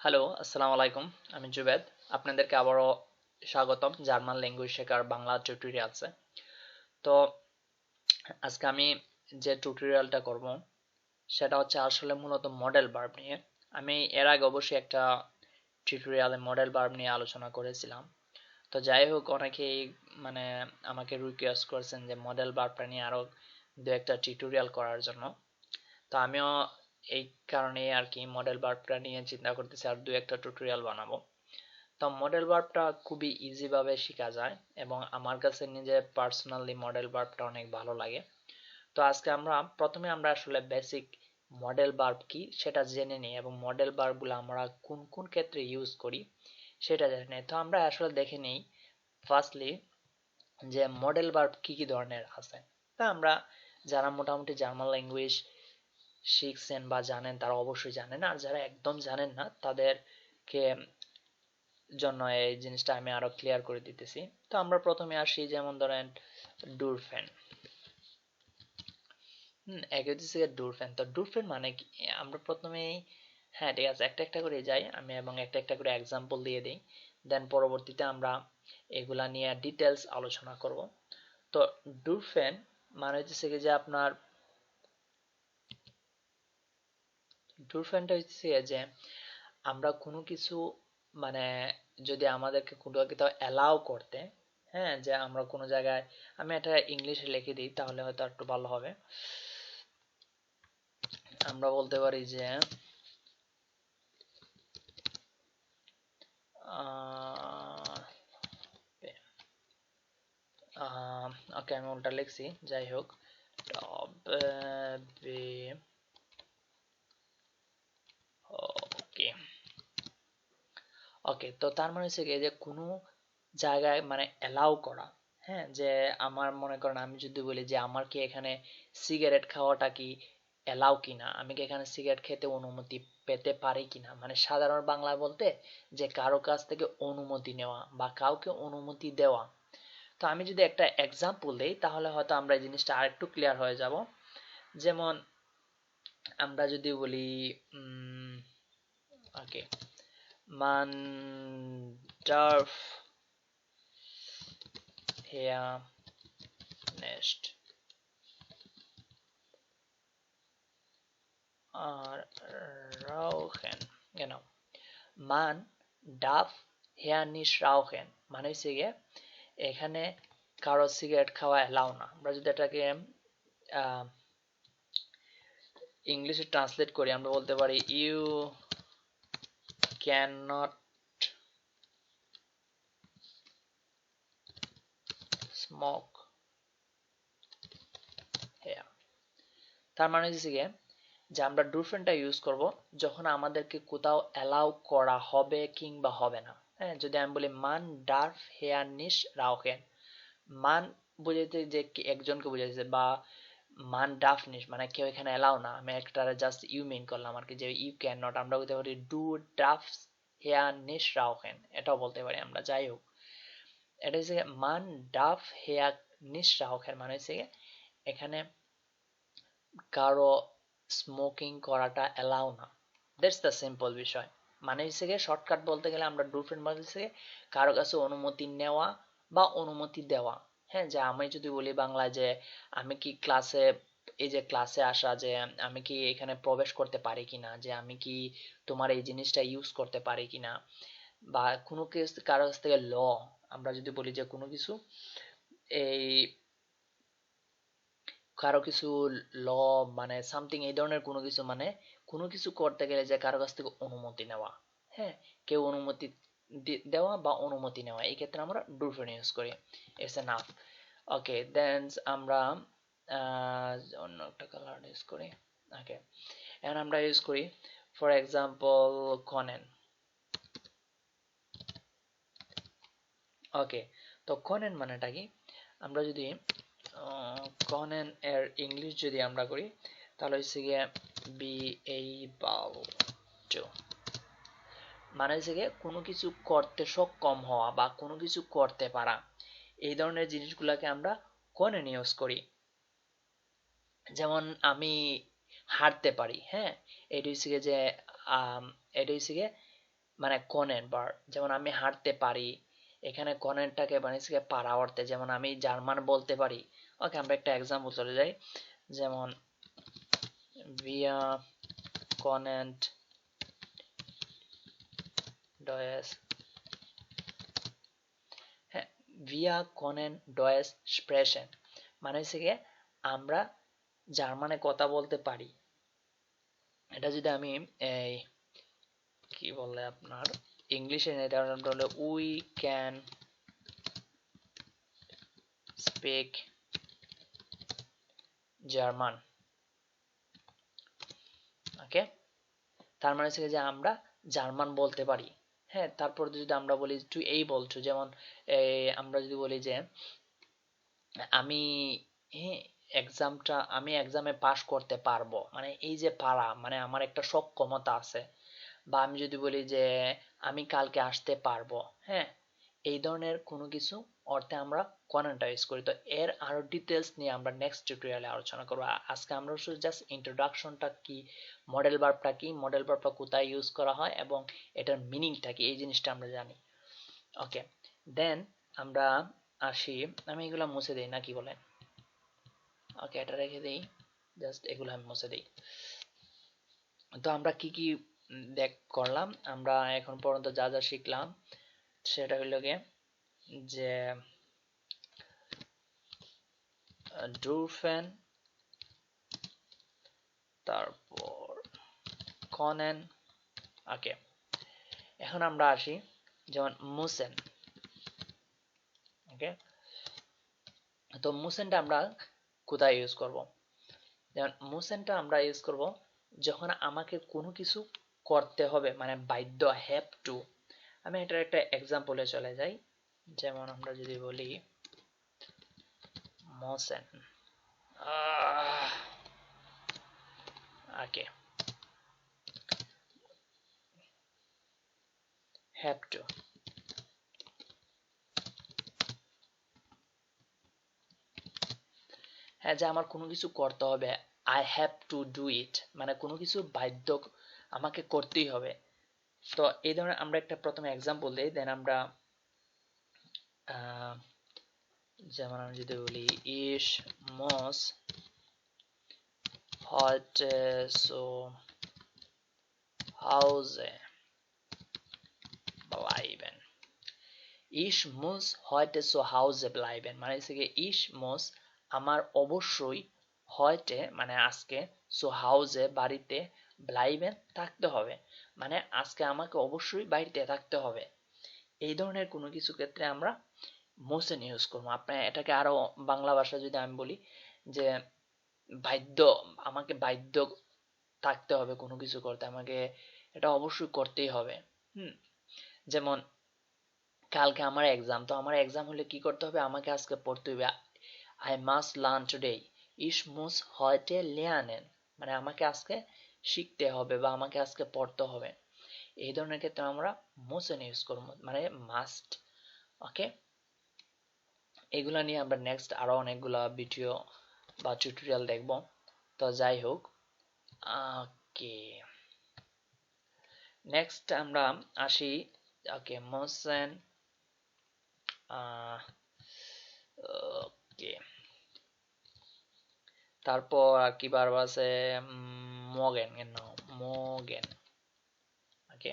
Hello আসসালামু আলাইকুম। আমি জুবেদ। আপনাদেরকে আবারও স্বাগতম। জার্মান ল্যাঙ্গুয়েজ শেখার বাংলা টিউটোরিয়ালসে তো আজকে আমি যে টিউটোরিয়ালটা করব, সেটা হচ্ছে আসলে মূলত মডেল বার্ব নিয়ে। আমি এর আগে অবশ্যই একটা টিউটোরিয়ালে মডেল বার্ব নিয়ে আলোচনা করেছিলাম। তো যাই হোক, অনেকেই মানে আমাকে রিকোয়েস্ট করেছেন যে মডেল বার্বটা নিয়ে আরও দু একটা টিউটোরিয়াল করার জন্য। তো আমিও এই কারণে আর কি মডেল বার্বটা নিয়ে চিন্তা করতেছি আর দু একটা টিউটোরিয়াল বানাবো। তো মডেল বার্বটা খুবই ইজিভাবে শেখা যায় এবং আমার কাছে নিজে পার্সোনালি মডেল বার্বটা অনেক ভালো লাগে। তো আজকে আমরা, প্রথমে আমরা আসলে বেসিক মডেল বার্ব কি সেটা জেনে নিই এবং মডেল বার্বগুলো আমরা কোন কোন ক্ষেত্রে ইউজ করি সেটা জেনে নিই। তো আমরা আসলে দেখে নিই ফার্স্টলি যে মডেল বার্ব কি কি ধরনের আছে। তা আমরা যারা মোটামুটি জার্মান ল্যাঙ্গুয়েজ শিখছেন বা জানেন, তারা অবশ্যই জানেন। আর যারা একদম জানেন না, তাদেরকে জন্য এই জিনিসটা আমি আরও ক্লিয়ার করে দিতেছি। তো আমরা প্রথমে আসি যেমন ধরেন ডুরফেন। হুম, এক হচ্ছে ডুরফেন। তো ডুরফেন মানে কি? আমরা প্রথমেই হ্যাঁ ঠিক আছে, একটা একটা করে যাই। আমি এবং একটা একটা করে এক্সাম্পল দিয়ে দিই। দেন পরবর্তীতে আমরা এগুলা নিয়ে ডিটেলস আলোচনা করব। তো ডুরফেন মানে হচ্ছে যে আপনার ডুরফেনটা হচ্ছে যে আমরা কোনো কিছু মানে যদি আমাদেরকে কোনো কোথাও অ্যালাউ করতে হ্যাঁ যে আমরা কোনো জায়গায়, আমি এটা ইংলিশে লিখে দিই, তাহলে হয়তো একটু ভালো হবে। আমরা বলতে পারি যে ওকে, আমি উল্টা লিখছি, যাই হোক। তবে ওকে ওকে তো তার মানে হচ্ছে যে কোনো জায়গায় মানে অ্যালাউ করা। হ্যাঁ যে আমার মনে করেন আমি যদি বলি যে আমার কি এখানে সিগারেট খাওয়াটা কি অ্যালাউ কিনা? আমি কি এখানে সিগারেট খেতে অনুমতি পেতে পারি কিনা? মানে সাধারণ বাংলায় বলতে যে কারও কাছ থেকে অনুমতি নেওয়া বা কাউকে অনুমতি দেওয়া। তো আমি যদি একটা এক্সাম্পল দিই, তাহলে হয়তো আমরা এই জিনিসটা আরেকটু ক্লিয়ার হয়ে যাব। যেমন আমরা যদি বলি ওকে man darf hier nicht. Rauchen. Genau. Man darf hier nicht rauchen. মানে হচ্ছে গিয়ে, এখানে কারও সিগারেট খাওয়া এলাও না। আমরা যদি এটাকে ইংলিশে ট্রান্সলেট করি, আমরা বলতে পারি ইউ cannot smoke. Here. তার মানে হচ্ছে গিয়ে যে আমরা ডুরফেনটা ইউজ করব যখন আমাদেরকে কোথাও অ্যালাউ করা হবে কিংবা হবে না। হ্যাঁ যদি আমি বলি মান ডার্ফ হেয়ার নিস রাউকেন মান বুঝাইতে যে একজনকে বুঝাইছে বা মান ডাফ নিস মানে কেউ এখানে এলাও না। আমি একটা জাস্ট ইউ মিন করলাম আর কি যে ইউ ক্যান নট আমরা বলতে পারি ডু ডাফ হেয়ার নিস রাউকেন এটাও বলতে পারি আমরা, যাই হোক। এটা হচ্ছে মান ডাফ হেয়ার নিস রাউকেন মানে হচ্ছে এখানে কারও স্মোকিং করাটা এলাও না। দ্যাটস দ্য সিম্পল বিষয়। মানে হচ্ছে গিয়ে শর্টকাট বলতে গেলে আমরা ডুফ্রেন্ট বলতে হচ্ছে কারও কাছে অনুমতি নেওয়া বা অনুমতি দেওয়া। হ্যাঁ যে আমি যদি বলি বাংলা যে আমি কি ক্লাসে এই যে ক্লাসে আসা যে আমি কি এখানে প্রবেশ করতে পারি কিনা, যে আমি কি তোমার এই জিনিসটা ইউজ করতে পারি কিনা বা কোনো কিছু কারও কাছ থেকে ল, আমরা যদি বলি যে কোনো কিছু, এই কারও কিছু ল মানে সামথিং এই ধরনের কোনো কিছু মানে কোনো কিছু করতে গেলে যে কারও কাছ থেকে অনুমতি নেওয়া হ্যাঁ কেউ অনুমতি দেওয়া বা অনুমতি নেওয়া, এই ক্ষেত্রে আমরা ডুরফেন ইউজ করি। ইটস এনাফ ওকে দেন আমরা অন্য একটা কালার ইউজ করি। ওকে এখন আমরা ইউজ করি ফর এক্সাম্পল কনেন ওকে তো কনেন মানেটা কি? আমরা যদি কনেন এর ইংলিশ যদি আমরা করি, তাহলে হচ্ছে গিয়ে বি এই বাউ টু মানে হচ্ছে গিয়ে কোনো কিছু করতে সক্ষম হওয়া বা কোনো কিছু করতে পারা। এই ধরনের জিনিসগুলোকে আমরা কনেন ইউজ করি। যেমন আমি হাঁটতে পারি হ্যাঁ? এটা হচ্ছে যে এটা হচ্ছে গিয়ে মানে কনেন বার। যেমন আমি হাঁটতে পারি, এখানে কনেনটাকে বানিয়েছে পারা অর্থে। যেমন আমি জার্মান বলতে পারি। ওকে, আমরা একটা এক্সাম্পল চলে যাই। যেমন ভিয়া কনেন্ট ডয়েস হ্যাঁ ভিয়া কনেন ডয়েস স্প্রেশন মানে হচ্ছে গিয়ে আমরা জার্মানে কথা বলতে পারি। এটা যদি আমি এই কি বলে আপনার ইংলিশে এটা হলো we can speak German okay তার মানে হচ্ছে যে আমরা জার্মান বলতে পারি। হ্যাঁ তারপর যদি আমরা বলি তুই এই বলছো যেমন আমরা যদি বলি যে, আমি হ্যাঁ এক্সামটা আমি এক্সামে পাশ করতে পারব। মানে এই যে পারা মানে আমার একটা সক্ষমতা আছে। বা আমি যদি বলি যে, আমি কালকে আসতে পারব হ্যাঁ এই ধরনের কোনো কিছু অর্থে আমরা কনানটা ইউজ করি। তো এর আরও ডিটেলস নিয়ে আমরা নেক্সট টিউটোরিয়ালে আলোচনা করব। আজকে আমরা শুধু জাস্ট ইন্ট্রোডাকশনটা কি মডেল ভার্বটা কি মডেল ভার্বটা কোথায় ইউজ করা হয় এবং এটার মিনিংটা কি, এই জিনিসটা আমরা জানি। ওকে দেন আমরা আসি, আমি এগুলো মুছে দিই না কি বলেন ওকে এটা রেখে দিই জাস্ট এগুলো আমি মুছে দিই। তো আমরা কি কি দেখ, করলাম, আমরা এখন পর্যন্ত যা যা শিখলাম সেটা হইল গিয়ে যে ড্রুফেন, তারপর কনেন ওকে এখন আমরা আসি যেমন মুসেন ওকে তো মুসেনটা আমরা কোথায় ইউজ করব? যেমন মুসেনটা আমরা ইউজ করব যখন আমাকে কোনো কিছু করতে হবে মানে বাধ্য হ্যাভ টু আমি এটার একটা এক্সাম্পলে চলে যাই। যেমন আমরা যদি বলি মোসেন ওকে হ্যাভ টু হ্যাঁ যে আমার কোনো কিছু করতে হবে I have to do it মানে কোনো কিছু বাধ্য আমাকে করতেই হবে। তো এই ধরনের আমরা একটা প্রথমে এক্সাম্পল দিই দেন আমরা যেমন আমি যদি বলি, ইস, মস heute so Hause bleiben. Ich muss heute zu Hause bleiben. মানে হচ্ছে ich muss আমার অবশ্যই heute মানে আজকে, সো, হাউজে, বাড়িতে ব্লাইবেন থাকতে হবে। মানে আজকে আমাকে অবশ্যই বাড়িতে থাকতে হবে। এই ধরনের কোনো কিছু ক্ষেত্রে আমরা মোসেন ইউজ করব। আপনার এটাকে আরও বাংলা ভাষা যদি আমি বলি যে বাধ্য, আমাকে বাধ্য থাকতে হবে কোনো কিছু করতে। আমাকে এটা অবশ্যই করতেই হবে। হুম? যেমন কালকে আমার এক্সাম তো আমার এক্সাম হলে কি করতে হবে? আমাকে আজকে পড়তে হবে। আই মাস্ট লার্ন টুডে ইস মুস হয়টে লেয়ানেন মানে আমাকে আজকে শিখতে হবে বা আমাকে আজকে পড়তে হবে। এই ধরনের ক্ষেত্রে আমরা মোসেন ইউজ করব। মানে মাস্ট ওকে এগুলা নিয়ে আমরা নেক্সট আরও অনেকগুলা ভিডিও বা টিউটোরিয়াল দেখব। তো যাই হোক ওকে নেক্সট আমরা আসি ওকে মোসেন ওকে তারপর কি বার আছে মগেন মগেন ওকে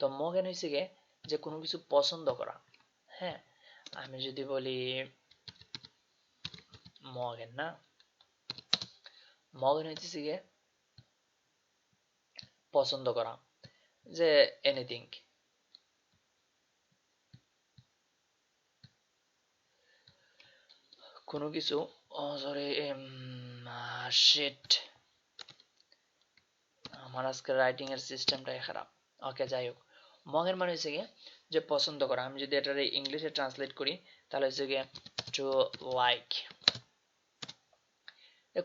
তো মগেন হয়েছে গিয়ে যে কোনো কিছু পছন্দ করা। হ্যাঁ? আমি যদি বলি মগেন না? মগেন হইতেছে গিয়ে পছন্দ করা। যে এনিথিং কোনো কিছু সরি শিট আমার আজকে রাইটিং এর সিস্টেমটাই খারাপ। ওকে যাই হোক। মগের মানে হচ্ছে গিয়ে যে পছন্দ করা। আমি যদি এটার ইংলিশে ট্রান্সলেট করি, তাহলে হচ্ছে গিয়ে টু লাইক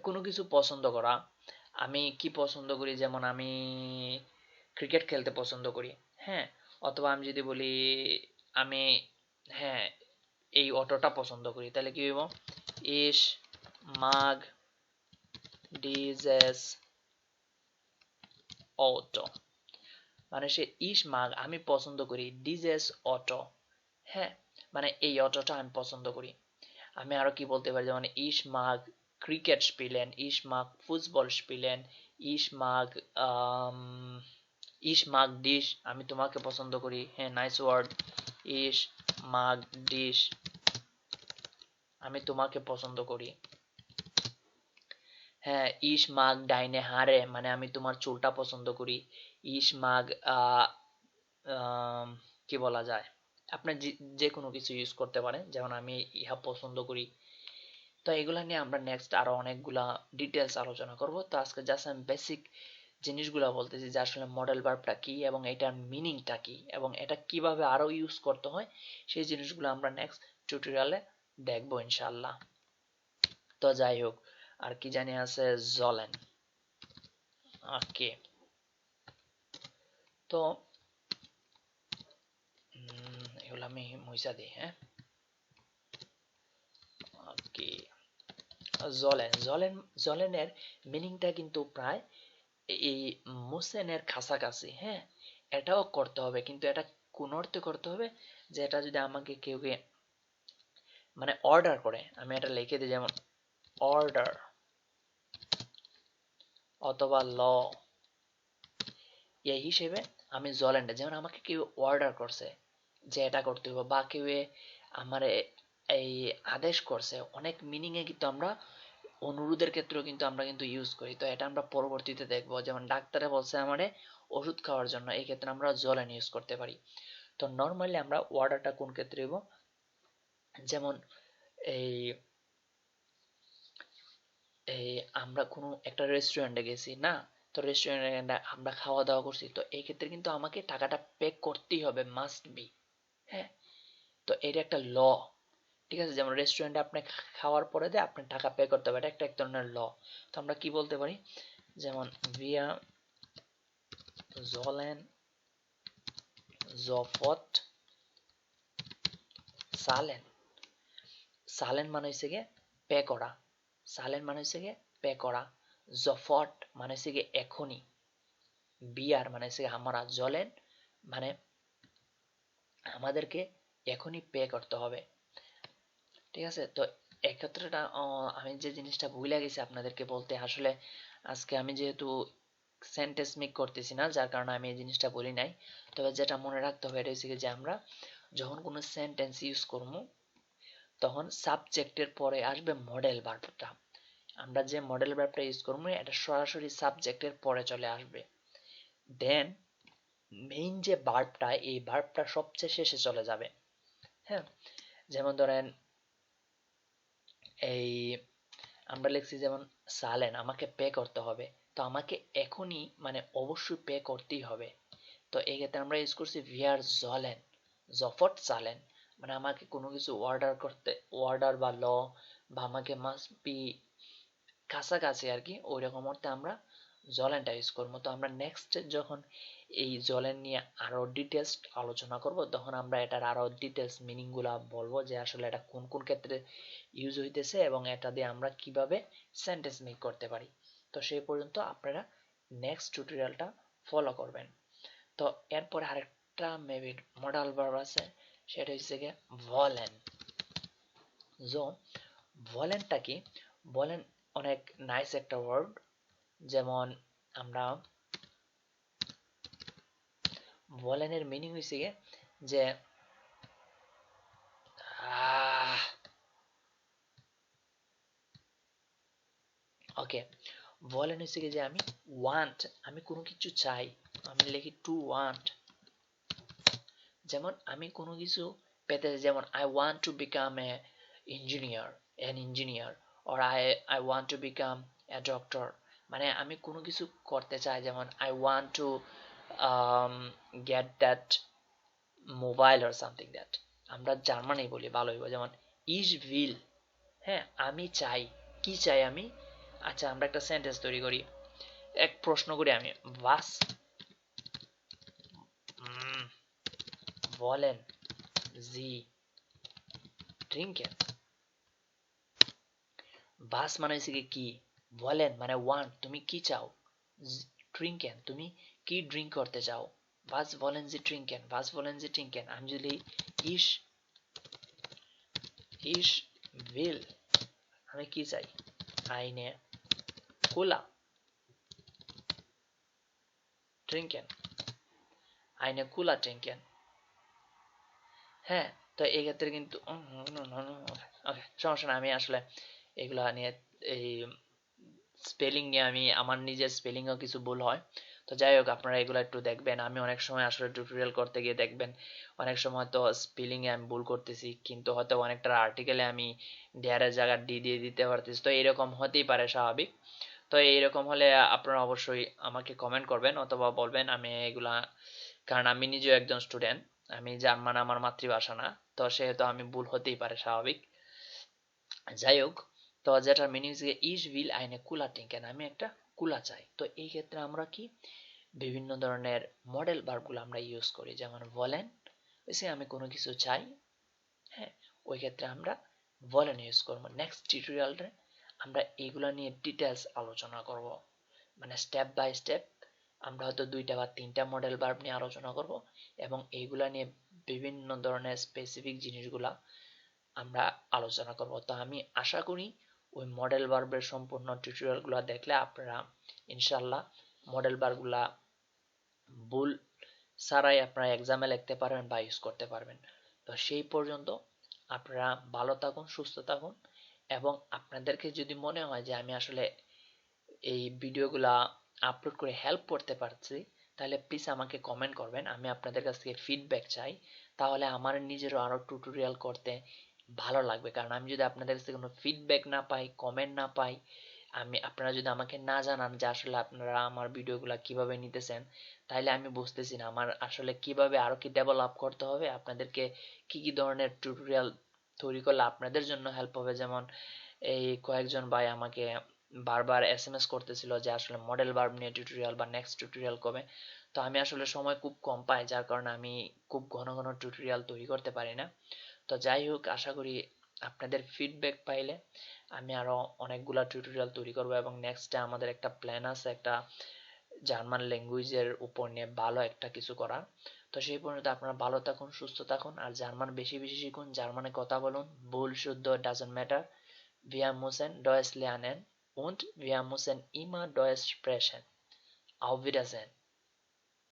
কোনো কিছু পছন্দ করা। আমি কি পছন্দ করি? যেমন আমি ক্রিকেট খেলতে পছন্দ করি। হ্যাঁ? অথবা আমি যদি বলি, আমি হ্যাঁ এই অটোটা পছন্দ করি। তাহলে কি হইব? ইস, মাগ, ডিজেস অটো মানে সে ইস মাগ, আমি পছন্দ করি ডিজেস অটো। হ্যাঁ মানে এই অটোটা আমি পছন্দ করি। আমি আরও কি বলতে পারি, যেমন ইস মাগ ক্রিকেট স্পিলেন, ইস মাগ ফুটবল স্পিলেন, ইস মাগ ইস মাগ ডিশ, আমি তোমাকে পছন্দ করি। হ্যাঁ নাইস ওয়ার্ড ইস মাগ ডিশ, আমি তোমাকে পছন্দ করি। হ্যাঁ ইস মাগ ডাইনে হারে মানে আমি তোমার চুলটা পছন্দ করি। ইস মাগ কি বলা যায়? আপনি যে কোনো কিছু ইউজ করতে পারেন, যেমন আমি ইহা পছন্দ করি। তো এগুলা নিয়ে আমরা নেক্সট আরও অনেকগুলা ডিটেলস আলোচনা করব। তো আজকে জাস্ট আমি বেসিক জিনিসগুলো বলতেছি যে আসলে মডেল ভার্বটা কি এবং এটার মিনিংটা কি এবং এটা কীভাবে আরও ইউজ করতে হয়, সেই জিনিসগুলো আমরা নেক্সট টিউটোরিয়ালে দেখব ইনশাল্লাহ তো যাই হোক আর কি জানি আছে, জলেন। ওকে। তো এগুলো আমি মুইসা দিই হ্যাঁ? ওকে। জলেন জলেন, জলেনের মিনিংটা কিন্তু প্রায় এই মুসেনের কাছাকাছি হ্যাঁ? এটাও করতে হবে, কিন্তু এটা কোন অর্থে করতে হবে? যে এটা যদি আমাকে কেউ মানে অর্ডার করে, আমি এটা লিখে দিই, যেমন অর্ডার অথবা ল এই হিসেবে আমি জলেন্ডে যেমন আমাকে কেউ অর্ডার করছে যে এটা করতে হবে বা কেউ আমার এই আদেশ করছে, অনেক মিনিং এ কিন্তু আমরা অনুরোধের ক্ষেত্রেও কিন্তু আমরা কিন্তু ইউজ করি। তো এটা আমরা পরবর্তীতে দেখব। যেমন ডাক্তারে বলছে আমারে ওষুধ খাওয়ার জন্য এই ক্ষেত্রে আমরা জলেন ইউজ করতে পারি। তো নর্মালি আমরা অর্ডারটা কোন ক্ষেত্রে দেব যেমন এই এই আমরা কোনো একটা রেস্টুরেন্টে গেছি, না? তো রেস্টুরেন্টে আমরা খাওয়া দাওয়া করছি। তো এই ক্ষেত্রে কিন্তু আমাকে টাকাটা পে করতেই হবে মাস্ট বি হ্যাঁ? তো এটা একটা ল, ঠিক আছে? যেমন রেস্টুরেন্টে আপনি খাওয়ার পরে দিয়ে আপনি টাকা পে করতে হবে, এটা একটা, এক ধরনের ল। তো আমরা কি বলতে পারি? যেমন ভিয়া জলেন জফট সালেন সালেন মানে হচ্ছে গিয়ে পে করা। সালেন মানে হচ্ছে গিয়ে পে করা জফট মানে হচ্ছে গিয়ে এখনই বিয়ার মানে হচ্ছে আমরা জলেন মানে আমাদেরকে এখনই পে করতে হবে। ঠিক আছে? তো এক্ষেত্রেটা আমি যে জিনিসটা ভুলে গেছি আপনাদেরকে বলতে, আসলে আজকে আমি যেহেতু সেন্টেন্স মেক করতেছি না, যার কারণে আমি এই জিনিসটা বলি নাই, তবে যেটা মনে রাখতে হবে, এটা হচ্ছে যে আমরা যখন কোনো সেন্টেন্স ইউজ করব তখন সাবজেক্টের পরে আসবে মডেল ভার্বটা আমরা যে মডেল ভার্বটা ইউজ করব, এটা সরাসরি সাবজেক্টের পরে চলে আসবে। দেন মেইন যে ভার্বটা এই ভার্বটা সবচেয়ে শেষে চলে যাবে। হ্যাঁ? যেমন ধরেন, এই আমরা লিখছি যেমন, সালেন, আমাকে পে করতে হবে। তো আমাকে এখনই মানে অবশ্যই পে করতেই হবে। তো এই ক্ষেত্রে আমরা ইউজ করছি ভিয়ার জলেন জফট সালেন মানে আমাকে কোনো কিছু অর্ডার করতে অর্ডার বা ল বা আমাকে মাস্ট বি কাছাকাছি আর কি ওই রকম অর্থে আমরা জলেনটা ইউজ করব। তো আমরা নেক্সট যখন এই জলেন নিয়ে আরও ডিটেলস আলোচনা করব, তখন আমরা এটার আরও ডিটেলস মিনিংগুলা বলব যে আসলে এটা কোন কোন ক্ষেত্রে ইউজ হইতেছে এবং এটা দিয়ে আমরা কীভাবে সেন্টেন্স মেক করতে পারি। তো সেই পর্যন্ত আপনারা নেক্সট টিউটোরিয়ালটা ফলো করবেন। তো এরপরে আরেকটা মেবি মডেল ভার্ব আছে সেটা হচ্ছে গিয়ে ভলেন। জো ভলেনটা কি? ভলেন অনেক নাইস একটা ওয়ার্ড যেমন আমরা ভলেনের মিনিং হয়েছে গিয়ে যে ওকে ভলেন হয়েছে যে আমি ওয়ান্ট আমি কোনো কিছু চাই, আমি লিখি টু ওয়ান্ট যেমন আমি কোনো কিছু পেতে যেমন I want to become a engineer an engineer or I I want to become a doctor মানে আমি কোনো কিছু করতে চাই, যেমন I want to get that mobile or something that আমরা জার্মানি বলি ভালো হইব যেমন ইজ ভিল হ্যাঁ আমি চাই, কি চাই আমি? আচ্ছা আমরা একটা সেন্টেন্স তৈরি করি, এক প্রশ্ন করি আমি বাস বলেন জি ট্রিঙ্কেন বাস মানে হচ্ছে কি বলেন মানে ওয়ান তুমি কি চাও ট্রিঙ্কেন তুমি কি ড্রিঙ্ক করতে চাও was wollen Sie trinken was wollen Sie trinken আমি যদি ich will আমি কি চাই eine Cola trinken eine Cola trinken হ্যাঁ তো এই ক্ষেত্রে কিন্তু সমস্যা না, আমি আসলে এগুলা নিয়ে, এই স্পেলিং নিয়ে আমি, আমার নিজের স্পেলিংও কিছু ভুল হয়। তো যাই হোক, আপনারা এগুলো একটু দেখবেন। আমি অনেক সময় আসলে টিউটোরিয়াল করতে গিয়ে দেখবেন, অনেক সময় তো স্পেলিং এ আমি ভুল করতেছি, কিন্তু হয়তো অনেকটা আর্টিকেলে আমি ডেয়ারের জায়গা ডি, দিয়ে দিতে পারতেছি। তো এরকম হতেই পারে স্বাভাবিক। তো এইরকম হলে আপনারা অবশ্যই আমাকে কমেন্ট করবেন অথবা বলবেন আমি এগুলা, কারণ আমি নিজেও একজন স্টুডেন্ট আমি জার্মান আমার মাতৃভাষা না, তো সেহেতু আমি ভুল হতেই পারে স্বাভাবিক। যাই হোক, তো যেটা মিনিং ইজ উইল আইনে কুলা টিঙ্কেন আমি একটা কুলা চাই। তো এই ক্ষেত্রে আমরা কি বিভিন্ন ধরনের মডেল বার্বগুলো আমরা ইউজ করি, যেমন বলেন ওইসে আমি কোনো কিছু চাই হ্যাঁ ওই ক্ষেত্রে আমরা বলেন ইউজ করব। নেক্সট টিউটোরিয়ালে আমরা এইগুলা নিয়ে ডিটেলস আলোচনা করব। মানে স্টেপ বাই স্টেপ আমরা হয়তো দুইটা বা তিনটা মডেল বার্ব নিয়ে আলোচনা করব এবং এইগুলা নিয়ে বিভিন্ন ধরনের স্পেসিফিক জিনিসগুলা আমরা আলোচনা করব। তো আমি আশা করি ওই মডেল বার্বের সম্পূর্ণ টিউটোরিয়ালগুলো দেখলে আপনারা ইনশাল্লাহ মডেল বারগুলা ভুল ছাড়াই আপনারা এক্সামে লিখতে পারবেন বা ইউজ করতে পারবেন। তো সেই পর্যন্ত আপনারা ভালো থাকুন, সুস্থ থাকুন এবং আপনাদেরকে যদি মনে হয় যে আমি আসলে এই ভিডিওগুলা আপলোড করে হেল্প করতে পারছি, তাহলে প্লিজ আমাকে কমেন্ট করবেন, আমি আপনাদের কাছ থেকে ফিডব্যাক চাই। তাহলে আমার নিজেরও আরও টিউটোরিয়াল করতে ভালো লাগবে। কারণ আমি যদি আপনাদের কাছে কোনো ফিডব্যাক না পাই কমেন্ট না পাই, আমি, আপনারা যদি আমাকে না জানান যে আসলে আপনারা আমার ভিডিওগুলো কীভাবে নিতেছেন, তাহলে আমি বুঝতেছি না আমার আসলে কীভাবে আরও কি ডেভেলপ করতে হবে, আপনাদেরকে কি কি ধরনের টিউটোরিয়াল তৈরি করলে আপনাদের জন্য হেল্প হবে। যেমন এই কয়েকজন ভাই আমাকে বারবার এস এম এস করতেছিল যে আসলে মডেল বার্ব নিয়ে টিউটোরিয়াল বা নেক্সট টিউটোরিয়াল কবে। তো আমি আসলে সময় খুব কম পাই, যার কারণে আমি খুব ঘন ঘন টিউটোরিয়াল তৈরি করতে পারি না। তো যাই হোক, আশা করি আপনাদের ফিডব্যাক পাইলে আমি আরও অনেকগুলা টিউটোরিয়াল তৈরি করব এবং নেক্সটে আমাদের একটা প্ল্যান আছে, একটা জার্মান ল্যাঙ্গুয়েজের উপর নিয়ে ভালো একটা কিছু করার। তো সেই পর্যন্ত আপনারা ভালো থাকুন, সুস্থ থাকুন, আর জার্মান বেশি বেশি শিখুন, জার্মানে কথা বলুন, ভুল, শুদ্ধ doesn't matter wir müssen Deutsch lernen und wir müssen immer Deutsch sprechen. Auf Wiedersehen.